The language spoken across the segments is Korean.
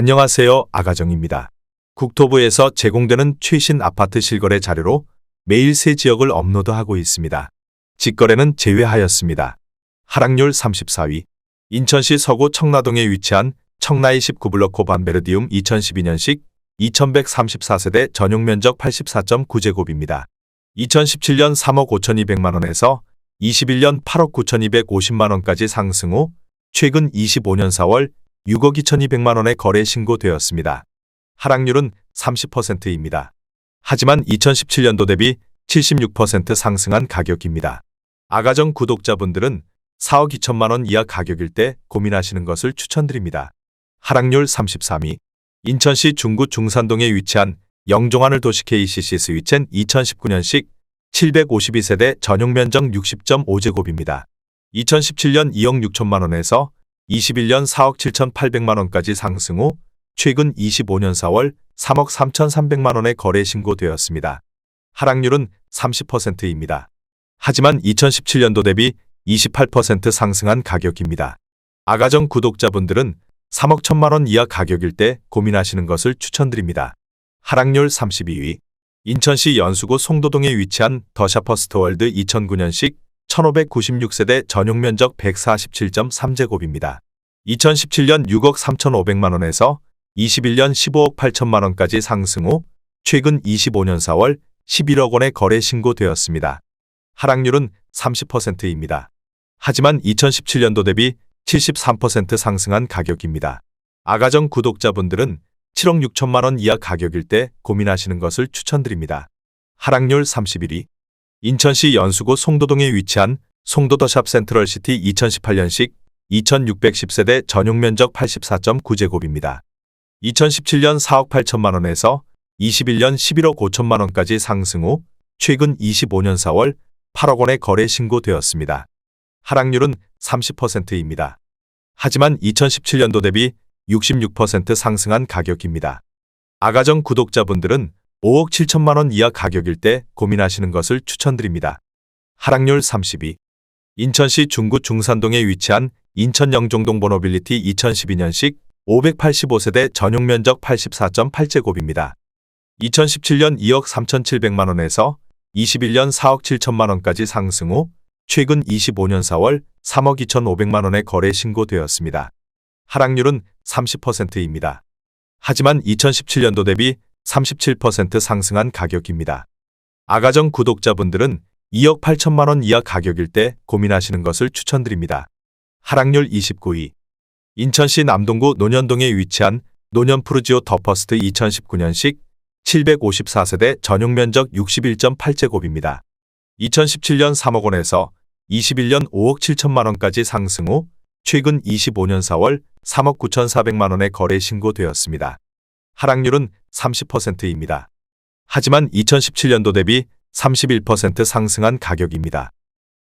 안녕하세요. 아가정입니다. 국토부에서 제공되는 최신 아파트 실거래 자료로 매일 새 지역을 업로드하고 있습니다. 직거래는 제외하였습니다. 하락률 34위. 인천시 서구 청라동에 위치한 청라이 19블럭 고반베르디움 2012년식 2134세대 전용 면적 84.9제곱입니다. 2017년 3억 5,200만원에서 21년 8억 9,250만원까지 상승 후 최근 25년 4월 6억 2,200만원의 거래 신고되었습니다. 하락률은 30%입니다. 하지만 2017년도 대비 76% 상승한 가격입니다. 아가정 구독자분들은 4억 2천만 원 이하 가격일 때 고민하시는 것을 추천드립니다. 하락률 33위. 인천시 중구 중산동에 위치한 영종하늘 도시 KCC 스위첸 2019년식 752세대 전용 면적 60.5제곱입니다. 2017년 2억 6천만 원에서 21년 4억 7,800만 원까지 상승 후 최근 25년 4월 3억 3,300만 원의 거래 신고되었습니다. 하락률은 30%입니다. 하지만 2017년도 대비 28% 상승한 가격입니다. 아가정 구독자분들은 3억 1천만 원 이하 가격일 때 고민하시는 것을 추천드립니다. 하락률 32위. 인천시 연수구 송도동에 위치한 더샤퍼스트월드 2009년식 1596세대 전용 면적 147.3제곱입니다. 2017년 6억 3,500만 원에서 21년 15억 8천만 원까지 상승 후 최근 25년 4월 11억 원의 거래 신고되었습니다. 하락률은 30%입니다. 하지만 2017년도 대비 73% 상승한 가격입니다. 아가정 구독자분들은 7억 6천만 원 이하 가격일 때 고민하시는 것을 추천드립니다. 하락률 31위. 인천시 연수구 송도동에 위치한 송도더샵 센트럴시티 2018년식 2610세대 전용 면적 84.9제곱입니다. 2017년 4억 8천만 원에서 21년 11억 5천만 원까지 상승 후 최근 25년 4월 8억 원의 거래 신고되었습니다. 하락률은 30%입니다. 하지만 2017년도 대비 66% 상승한 가격입니다. 아가정 구독자분들은 5억 7천만 원 이하 가격일 때 고민하시는 것을 추천드립니다. 하락률 32. 인천시 중구 중산동에 위치한 인천 영종동 보노빌리티 2012년식 585세대 전용 면적 84.8제곱입니다. 2017년 2억 3,700만 원에서 21년 4억 7천만 원까지 상승 후 최근 25년 4월 3억 2,500만 원의 거래 신고되었습니다. 하락률은 30%입니다. 하지만 2017년도 대비 37% 상승한 가격입니다. 아가정 구독자분들은 2억 8천만 원 이하 가격일 때 고민하시는 것을 추천드립니다. 하락률 29위. 인천시 남동구 논현동에 위치한 논현푸르지오 더퍼스트 2019년식 754세대 전용 면적 61.8제곱입니다. 2017년 3억 원에서 21년 5억 7천만 원까지 상승 후 최근 25년 4월 3억 9,400만 원의 거래 신고되었습니다. 하락률은 30%입니다. 하지만 2017년도 대비 31% 상승한 가격입니다.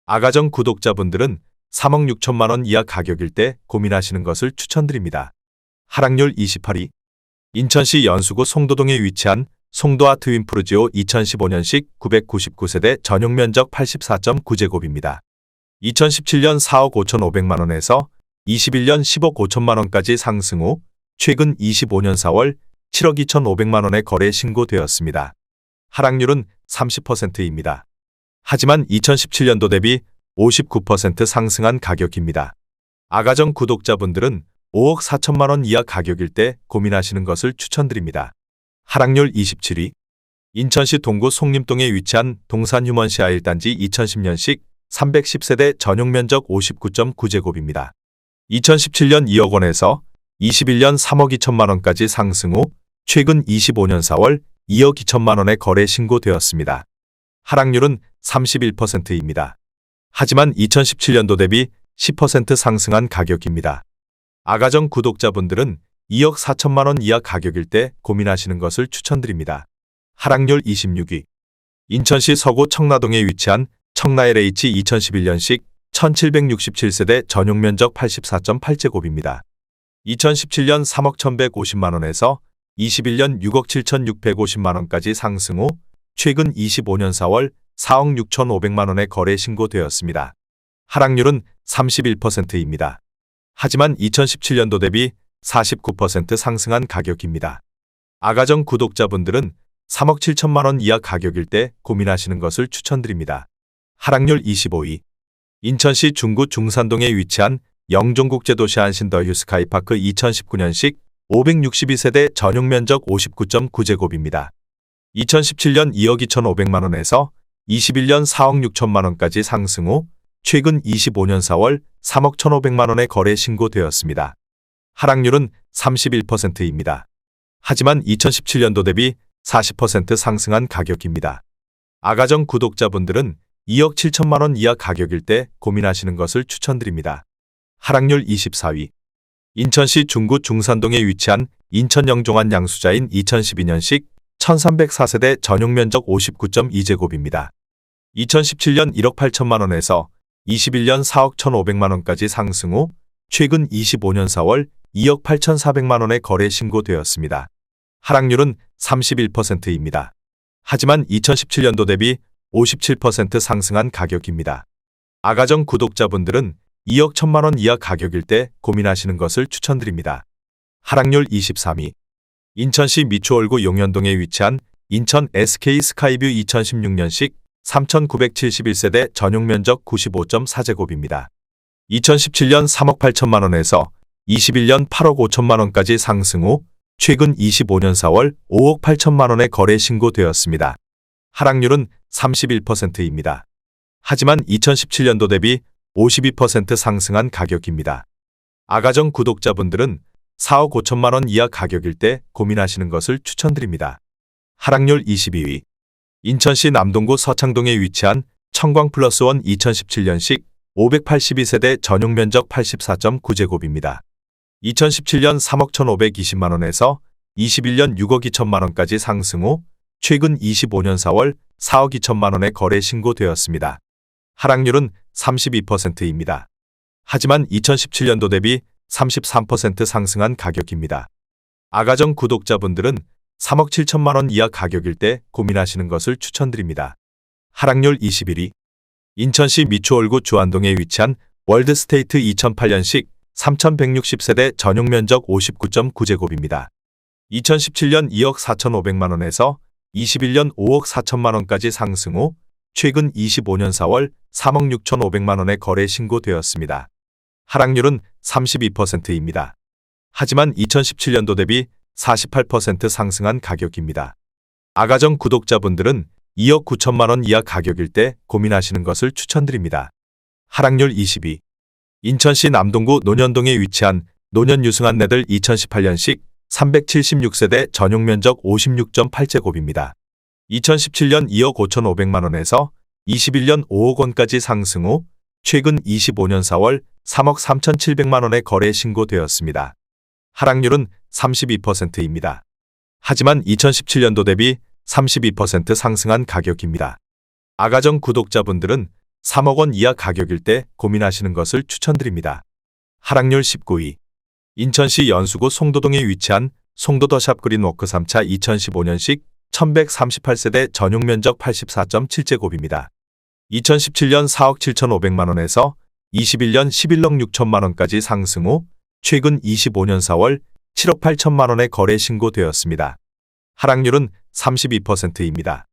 아가정 구독자분들은 3억 6천만 원 이하 가격일 때 고민하시는 것을 추천드립니다. 하락률 28위. 인천시 연수구 송도동에 위치한 송도아 트윈프루지오 2015년식 999세대 전용 면적 84.9제곱입니다. 2017년 4억 5,500만 원에서 21년 10억 5천만 원까지 상승 후 최근 25년 4월 7억 2,500만 원의 거래 신고되었습니다. 하락률은 30%입니다. 하지만 2017년도 대비 59% 상승한 가격입니다. 아가정 구독자분들은 5억 4천만 원 이하 가격일 때 고민하시는 것을 추천드립니다. 하락률 27위. 인천시 동구 송림동에 위치한 동산휴먼시아 1단지 2010년식 310세대 전용 면적 59.9제곱입니다. 2017년 2억 원에서 21년 3억 2천만 원까지 상승 후 최근 25년 4월 2억 2천만 원의 거래 신고되었습니다. 하락률은 31%입니다. 하지만 2017년도 대비 10% 상승한 가격입니다. 아가정 구독자분들은 2억 4천만 원 이하 가격일 때 고민하시는 것을 추천드립니다. 하락률 26위. 인천시 서구 청라동에 위치한 청라 LH 2011년식 1767세대 전용 면적 84.8제곱입니다. 2017년 3억 1150만원에서 21년 6억 7650만원까지 상승 후 최근 25년 4월 4억 6500만원의 거래 신고되었습니다. 하락률은 31%입니다. 하지만 2017년도 대비 49% 상승한 가격입니다. 아가정 구독자분들은 3억 7천만 원 이하 가격일 때 고민하시는 것을 추천드립니다. 하락률 25위. 인천시 중구 중산동에 위치한 영종국제도시 안신더 휴스카이파크 2019년식 562세대 전용 면적 59.9제곱입니다. 2017년 2억 2,500만 원에서 21년 4억 6천만 원까지 상승 후 최근 25년 4월 3억 1,500만 원에 거래 신고되었습니다. 하락률은 31%입니다. 하지만 2017년도 대비 40% 상승한 가격입니다. 아가정 구독자분들은 2억 7천만 원 이하 가격일 때 고민하시는 것을 추천드립니다. 하락률 24위. 인천시 중구 중산동에 위치한 인천 영종한 양수자인 2012년식 1304세대 전용 면적 59.2제곱입니다. 2017년 1억 8천만 원에서 21년 4억 1,500만 원까지 상승 후 최근 25년 4월 2억 8,400만 원에 거래 신고되었습니다. 하락률은 31%입니다. 하지만 2017년도 대비 57% 상승한 가격입니다. 아가정 구독자분들은 2억 1천만 원 이하 가격일 때 고민하시는 것을 추천드립니다. 하락률 23위. 인천시 미추홀구 용현동에 위치한 인천 SK 스카이뷰 2016년식 3,971세대 전용 면적 95.4제곱입니다. 2017년 3억 8천만 원에서 21년 8억 5천만 원까지 상승 후 최근 25년 4월 5억 8천만 원에 거래 신고되었습니다. 하락률은 31%입니다. 하지만 2017년도 대비 52% 상승한 가격입니다. 아가정 구독자분들은 4억 5천만 원 이하 가격일 때 고민하시는 것을 추천드립니다. 하락률 22위. 인천시 남동구 서창동에 위치한 청광 플러스 원 2017년식 582세대 전용 면적 84.9제곱입니다. 2017년 3억 1,520만 원에서 21년 6억 2천만 원까지 상승 후 최근 25년 4월 4억 2천만 원에 거래 신고되었습니다. 하락률은 32%입니다. 하지만 2017년도 대비 33% 상승한 가격입니다. 아가정 구독자분들은 3억 7천만 원 이하 가격일 때 고민하시는 것을 추천드립니다. 하락률 21위. 인천시 미추홀구 주안동에 위치한 월드스테이트 2008년식 3160세대 전용 면적 59.9제곱입니다. 2017년 2억 4,500만 원에서 21년 5억 4천만 원까지 상승 후 최근 25년 4월 3억 6,500만 원에 거래 신고되었습니다. 하락률은 32%입니다. 하지만 2017년도 대비 48% 상승한 가격입니다. 아가정 구독자분들은 2억 9천만 원 이하 가격일 때 고민하시는 것을 추천드립니다. 하락률 22. 인천시 남동구 논현동에 위치한 논현 유승한 내들 2018년식 376세대 전용 면적 56.8제곱입니다. 2017년 2억 5,500만 원에서 21년 5억 원까지 상승 후 최근 25년 4월 3억 3,700만 원에 거래 신고되었습니다. 하락률은 32%입니다. 하지만 2017년도 대비 32% 상승한 가격입니다. 아가정 구독자분들은 3억 원 이하 가격일 때 고민하시는 것을 추천드립니다. 하락률 19위. 인천시 연수구 송도동에 위치한 송도더샵 그린워크 3차 2015년식 1138세대 전용 면적 84.7제곱입니다. 2017년 4억 7,500만 원에서 21년 11억 6천만 원까지 상승 후 최근 25년 4월 7억 8천만 원에 거래 신고되었습니다. 하락률은 32%입니다.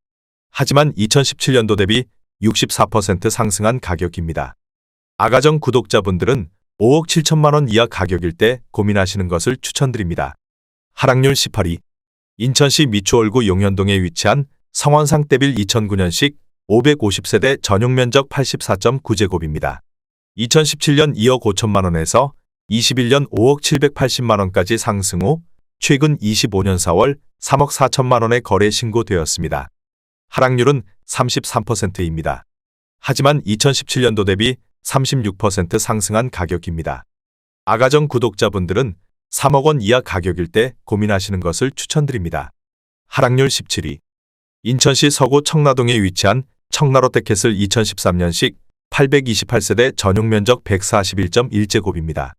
하지만 2017년도 대비 64% 상승한 가격입니다. 아가정 구독자분들은 5억 7천만 원 이하 가격일 때 고민하시는 것을 추천드립니다. 하락률 18위. 인천시 미추홀구 용현동에 위치한 성원상 떼빌 2009년식 550세대 전용 면적 84.9제곱입니다. 2017년 2억 5천만 원에서 21년 5억 780만 원까지 상승 후 최근 25년 4월 3억 4천만 원에 거래 신고되었습니다. 하락률은 33%입니다. 하지만 2017년도 대비 36% 상승한 가격입니다. 아가정 구독자분들은 3억 원 이하 가격일 때 고민하시는 것을 추천드립니다. 하락률 17위. 인천시 서구 청라동에 위치한 청라롯데캐슬 2013년식 828세대 전용 면적 141.1제곱입니다.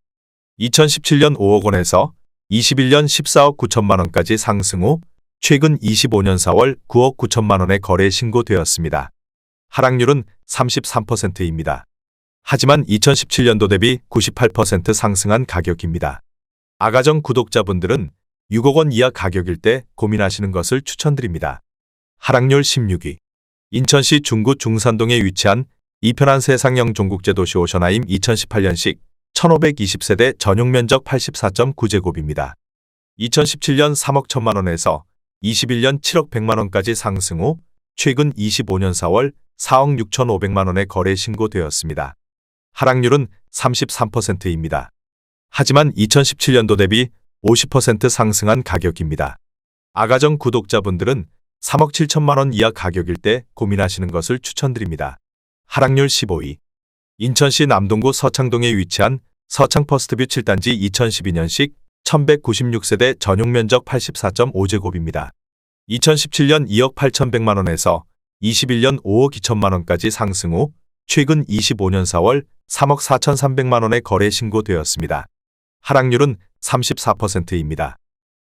2017년 5억 원에서 21년 14억 9천만 원까지 상승 후 최근 25년 4월 9억 9천만 원에 거래 신고되었습니다. 하락률은 33%입니다. 하지만 2017년도 대비 98% 상승한 가격입니다. 아가정 구독자분들은 6억 원 이하 가격일 때 고민하시는 것을 추천드립니다. 하락률 16위. 인천시 중구 중산동에 위치한 이편한 세상형 종국제 도시 오션하임 2018년식 1520세대 전용 면적 84.9제곱입니다. 2017년 3억 1천만 원에서 21년 7억 100만 원까지 상승 후 최근 25년 4월 4억 6천5백만 원에 거래 신고되었습니다. 하락률은 33%입니다. 하지만 2017년도 대비 50% 상승한 가격입니다. 아가정 구독자분들은 3억 7천만 원 이하 가격일 때 고민하시는 것을 추천드립니다. 하락률 15위. 인천시 남동구 서창동에 위치한 서창 퍼스트뷰 7단지 2012년식 1196세대 전용 면적 84.5제곱입니다. 2017년 2억 8,100만 원에서 21년 5억 2천만 원까지 상승 후 최근 25년 4월 3억 4,300만 원에 거래 신고되었습니다. 하락률은 34%입니다.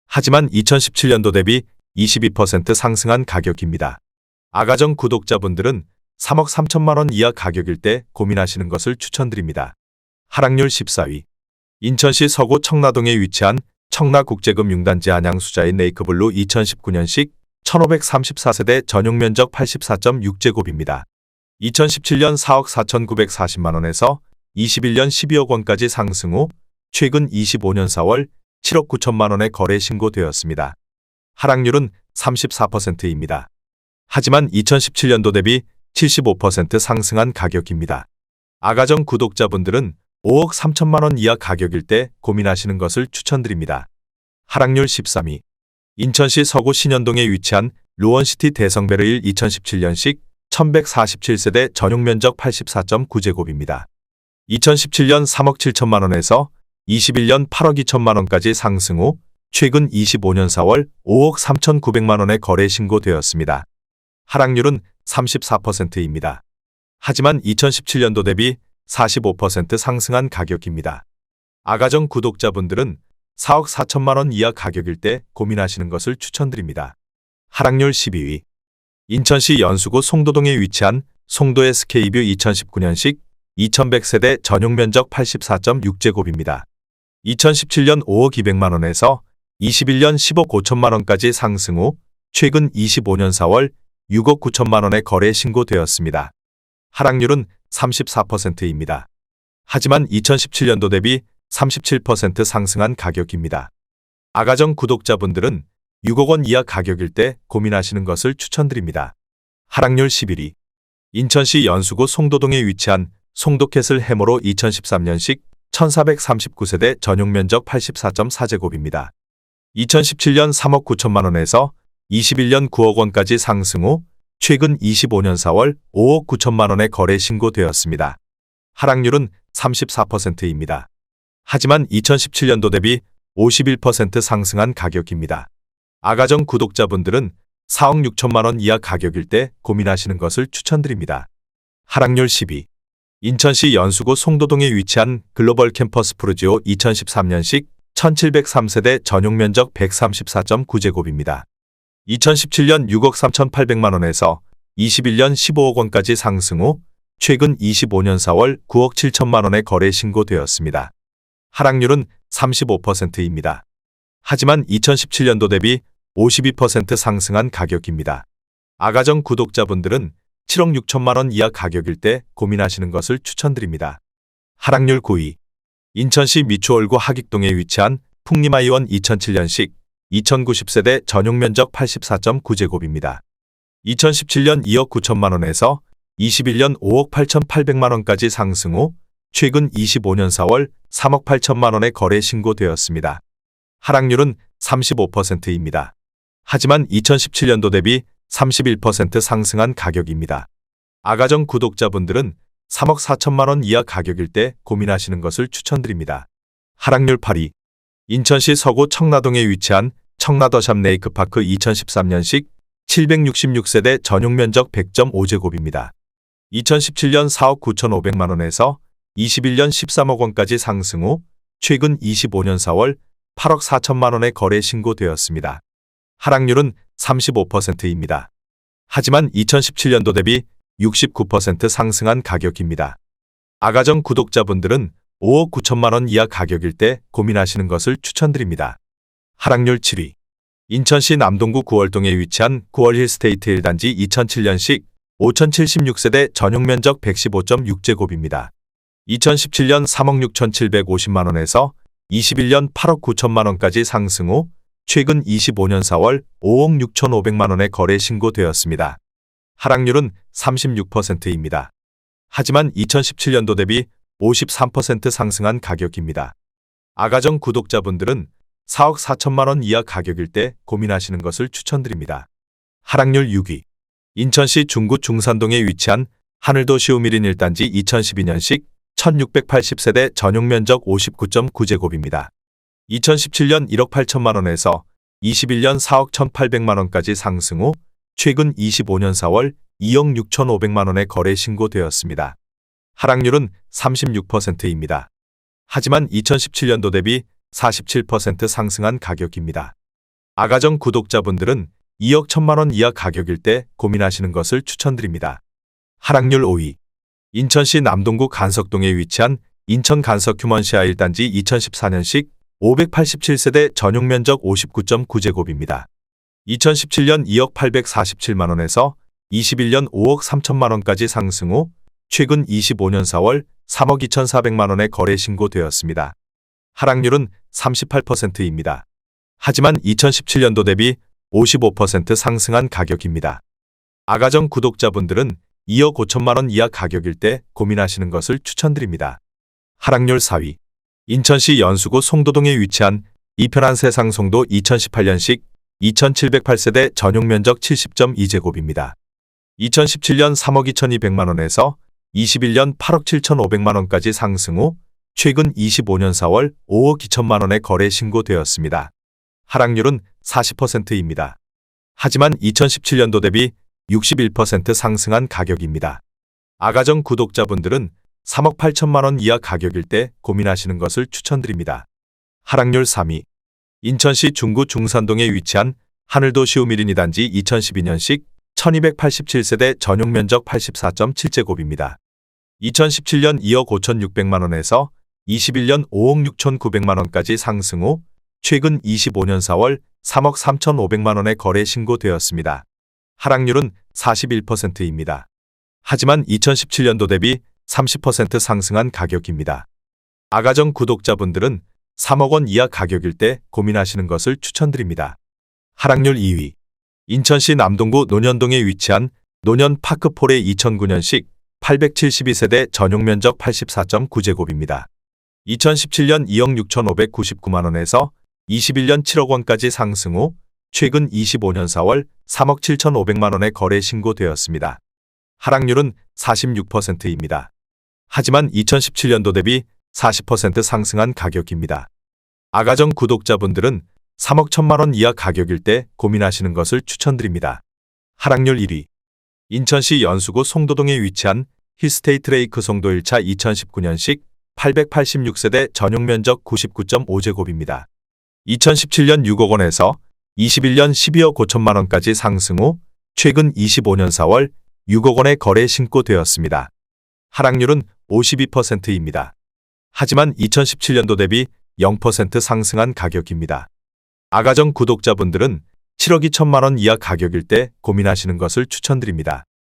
하지만 2017년도 대비 22% 상승한 가격입니다. 아가정 구독자분들은 3억 3천만 원 이하 가격일 때 고민하시는 것을 추천드립니다. 하락률 14위. 인천시 서구 청라동에 위치한 청라국제금융단지 안양수자인 네이크블루 2019년식 1534세대 전용 면적 84.6제곱입니다. 2017년 4억 4,940만 원에서 21년 12억 원까지 상승 후 최근 25년 4월 7억 9천만 원에 거래 신고되었습니다. 하락률은 34%입니다. 하지만 2017년도 대비 75% 상승한 가격입니다. 아가정 구독자분들은 5억 3천만 원 이하 가격일 때 고민하시는 것을 추천드립니다. 하락률 13위. 인천시 서구 신현동에 위치한 루원시티 대성베르일 2017년식 1147세대 전용 면적 84.9제곱입니다. 2017년 3억 7천만 원에서 21년 8억 2천만 원까지 상승 후 최근 25년 4월 5억 3천9백만 원에 거래 신고되었습니다. 하락률은 34%입니다. 하지만 2017년도 대비 45% 상승한 가격입니다. 아가정 구독자분들은 4억 4천만 원 이하 가격일 때 고민하시는 것을 추천드립니다. 하락률 12위. 인천시 연수구 송도동에 위치한 송도 SK뷰 2019년식 2100세대 전용 면적 84.6제곱입니다. 2017년 5억 200만 원에서 21년 10억 5천만 원까지 상승 후 최근 25년 4월 6억 9천만 원에 거래 신고되었습니다. 하락률은 34%입니다. 하지만 2017년도 대비 37% 상승한 가격입니다. 아가정 구독자분들은 6억 원 이하 가격일 때 고민하시는 것을 추천드립니다. 하락률 11위. 인천시 연수구 송도동에 위치한 송도캐슬 해머로 2013년식 1439세대 전용 면적 84.4제곱입니다. 2017년 3억 9천만 원에서 21년 9억 원까지 상승 후 최근 25년 4월 5억 9천만 원에 거래 신고되었습니다. 하락률은 34%입니다. 하지만 2017년도 대비 51% 상승한 가격입니다. 아가정 구독자분들은 4억 6천만 원 이하 가격일 때 고민하시는 것을 추천드립니다. 하락률 12. 인천시 연수구 송도동에 위치한 글로벌 캠퍼스 프루지오 2013년식 1703세대 전용 면적 134.9제곱입니다. 2017년 6억 3,800만 원에서 21년 15억 원까지 상승 후 최근 25년 4월 9억 7천만 원에 거래 신고되었습니다. 하락률은 35%입니다. 하지만 2017년도 대비 52% 상승한 가격입니다. 아가정 구독자분들은 7억 6천만 원 이하 가격일 때 고민하시는 것을 추천드립니다. 하락률 9위. 인천시 미추홀구 하익동에 위치한 풍림아이원 2007년식 2090세대 전용 면적 84.9제곱입니다. 2017년 2억 9천만 원에서 21년 5억 8천8백만 원까지 상승 후 최근 25년 4월 3억 8천만 원에 거래 신고되었습니다. 하락률은 35%입니다. 하지만 2017년도 대비 31% 상승한 가격입니다. 아가정 구독자분들은 3억 4천만 원 이하 가격일 때 고민하시는 것을 추천드립니다. 하락률 8위. 인천시 서구 청라동에 위치한 청라더샵 네이크파크 2013년식 766세대 전용 면적 100.5제곱입니다. 2017년 4억 9천5백만 원에서 21년 13억 원까지 상승 후 최근 25년 4월 8억 4천만 원에 거래 신고되었습니다. 하락률은 35%입니다. 하지만 2017년도 대비 69% 상승한 가격입니다. 아가정 구독자분들은 5억 9천만 원 이하 가격일 때 고민하시는 것을 추천드립니다. 하락률 7위. 인천시 남동구 9월동에 위치한 9월 힐스테이트 1단지 2007년식 5076세대 전용 면적 115.6제곱입니다. 2017년 3억 6,750만 원에서 21년 8억 9천만 원까지 상승 후 최근 25년 4월 5억 6,500만 원에 거래 신고되었습니다. 하락률은 36%입니다. 하지만 2017년도 대비 53% 상승한 가격입니다. 아가정 구독자분들은 4억 4천만 원 이하 가격일 때 고민하시는 것을 추천드립니다. 하락률 6위. 인천시 중구 중산동에 위치한 하늘도 시 우미린 1단지 2012년식 1680세대 전용 면적 59.9제곱입니다. 2017년 1억 8천만 원에서 21년 4억 1,800만 원까지 상승 후 최근 25년 4월 2억 6,500만 원에 거래 신고되었습니다. 하락률은 36%입니다. 하지만 2017년도 대비 47% 상승한 가격입니다. 아가정 구독자분들은 2억 1천만 원 이하 가격일 때 고민하시는 것을 추천드립니다. 하락률 5위. 인천시 남동구 간석동에 위치한 인천 간석 휴먼시아 1단지 2014년식 587세대 전용 면적 59.9제곱입니다. 2017년 2억 847만 원에서 21년 5억 3천만 원까지 상승 후 최근 25년 4월 3억 2,400만 원에 거래 신고되었습니다. 하락률은 38%입니다. 하지만 2017년도 대비 55% 상승한 가격입니다. 아가정 구독자분들은 2억 5천만 원 이하 가격일 때 고민하시는 것을 추천드립니다. 하락률 4위. 인천시 연수구 송도동에 위치한 이편한 세상 송도 2018년식 2708세대 전용 면적 70.2제곱입니다. 2017년 3억 2200만 원에서 21년 8억 7,500만 원까지 상승 후 최근 25년 4월 5억 2천만 원에 거래 신고되었습니다. 하락률은 40%입니다. 하지만 2017년도 대비 61% 상승한 가격입니다. 아가정 구독자분들은 3억 8천만 원 이하 가격일 때 고민하시는 것을 추천드립니다. 하락률 3위. 인천시 중구 중산동에 위치한 하늘도 시우미린 2단지 2012년식 1287세대 전용 면적 84.7제곱입니다. 2017년 2억 5,600만 원에서 21년 5억 6,900만 원까지 상승 후 최근 25년 4월 3억 3,500만 원에 거래 신고되었습니다. 하락률은 41%입니다. 하지만 2017년도 대비 30% 상승한 가격입니다. 아가정 구독자분들은 3억 원 이하 가격일 때 고민하시는 것을 추천드립니다. 하락률 2위. 인천시 남동구 논현동에 위치한 논현파크폴의 2009년식 872세대 전용 면적 84.9제곱입니다. 2017년 2억 6,599만 원에서 21년 7억 원까지 상승 후 최근 25년 4월 3억 7,500만 원에 거래 신고되었습니다. 하락률은 46%입니다. 하지만 2017년도 대비 40% 상승한 가격입니다. 아가정 구독자분들은 3억 1천만 원 이하 가격일 때 고민하시는 것을 추천드립니다. 하락률 1위. 인천시 연수구 송도동에 위치한 히스테이트 레이크 송도 1차 2019년식 886세대 전용 면적 99.5제곱입니다. 2017년 6억 원에서 21년 12억 5천만 원까지 상승 후 최근 25년 4월 6억 원에 거래 신고되었습니다. 하락률은 52%입니다. 하지만 2017년도 대비 0% 상승한 가격입니다. 아가정 구독자분들은 7억 2천만 원 이하 가격일 때 고민하시는 것을 추천드립니다.